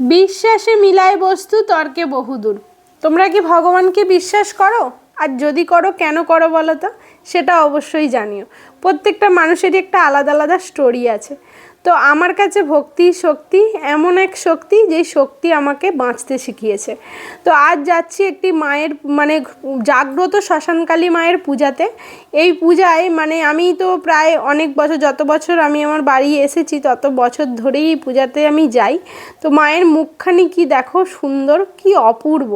বিশ্বাসে মিলায় বস্তু তর্কে বহুদূর। তোমরা কি ভগবানকে বিশ্বাস করো? আর যদি করো, কেন করো বলো তো? সেটা অবশ্যই জানিও। প্রত্যেকটা মানুষেরই একটা আলাদা আলাদা স্টোরি আছে। তো আমার কাছে ভক্তি শক্তি এমন এক শক্তি যেই শক্তি আমাকে বাঁচতে শিখিয়েছে। তো আজ যাচ্ছি একটি মায়ের মানে জাগ্রত শ্মশানকালী মায়ের পূজাতে। এই পূজায় মানে আমি তো প্রায় অনেক বছর, যত বছর আমি আমার বাড়ি এসেছি, তত বছর ধরেই এই পূজাতে আমি যাই। তো মায়ের মুখখানি কি দেখো সুন্দর, কি অপূর্ব।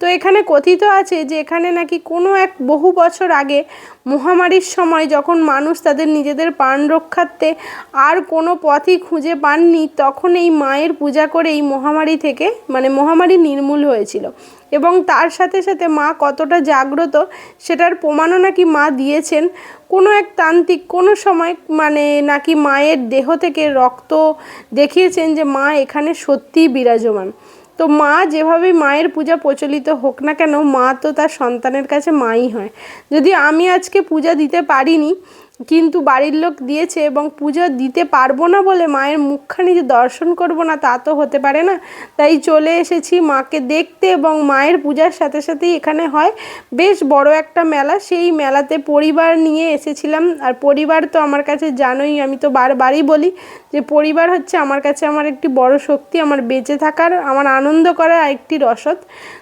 তো এখানে কথিত আছে যে এখানে নাকি কোনো এক বহু বছর আগে মহামারীর সময় যখন মানুষ তাদের নিজেদের প্রাণ রক্ষার্থে আর কোনো পথই খুঁজে পাননি, তখন এই মায়ের পূজা করে এই মহামারী থেকে মানে মহামারী নির্মূল হয়েছিল। এবং তার সাথে সাথে মা কতটা জাগ্রত, সেটার প্রমাণও নাকি মা দিয়েছেন। কোনো এক তান্ত্রিক কোনো সময় মানে নাকি মায়ের দেহ থেকে রক্ত দেখিয়েছেন যে মা এখানে সত্যিই বিরাজমান। তো মা যেভাবে মায়ের পূজা প্রচলিত হোক না কেন, মা তো তার সন্তানের কাছে মাই হয়। যদি আমি আজকে পূজা দিতে পারিনি কিন্তু বাড়ির লোক দিয়েছে এবং পূজা দিতে পারব না বলে মায়ের মুখখানি যে দর্শন করব না তা তো হতে পারে না। তাই চলে এসেছি মাকে দেখতে এবং মায়ের পূজার সাথে সাথেই এখানে হয়। বেশ বড় একটা মেলা, সেই মেলাতে পরিবার নিয়ে এসেছিলাম। আর পরিবার তো আমার কাছে জানোই, আমি তো বারবারই বলি যে পরিবার হচ্ছে আমার কাছে আমার একটি বড় শক্তি, আমার বেঁচে থাকার, আমার আনন্দ করার একটি রসদ।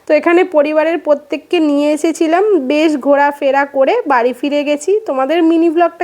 তো এখানে পরিবারের প্রত্যেককে নিয়ে এসেছিলাম। বেশ ঘোরাফেরা করে বাড়ি ফিরে গেছি। তোমাদের মিনি ব্লগটা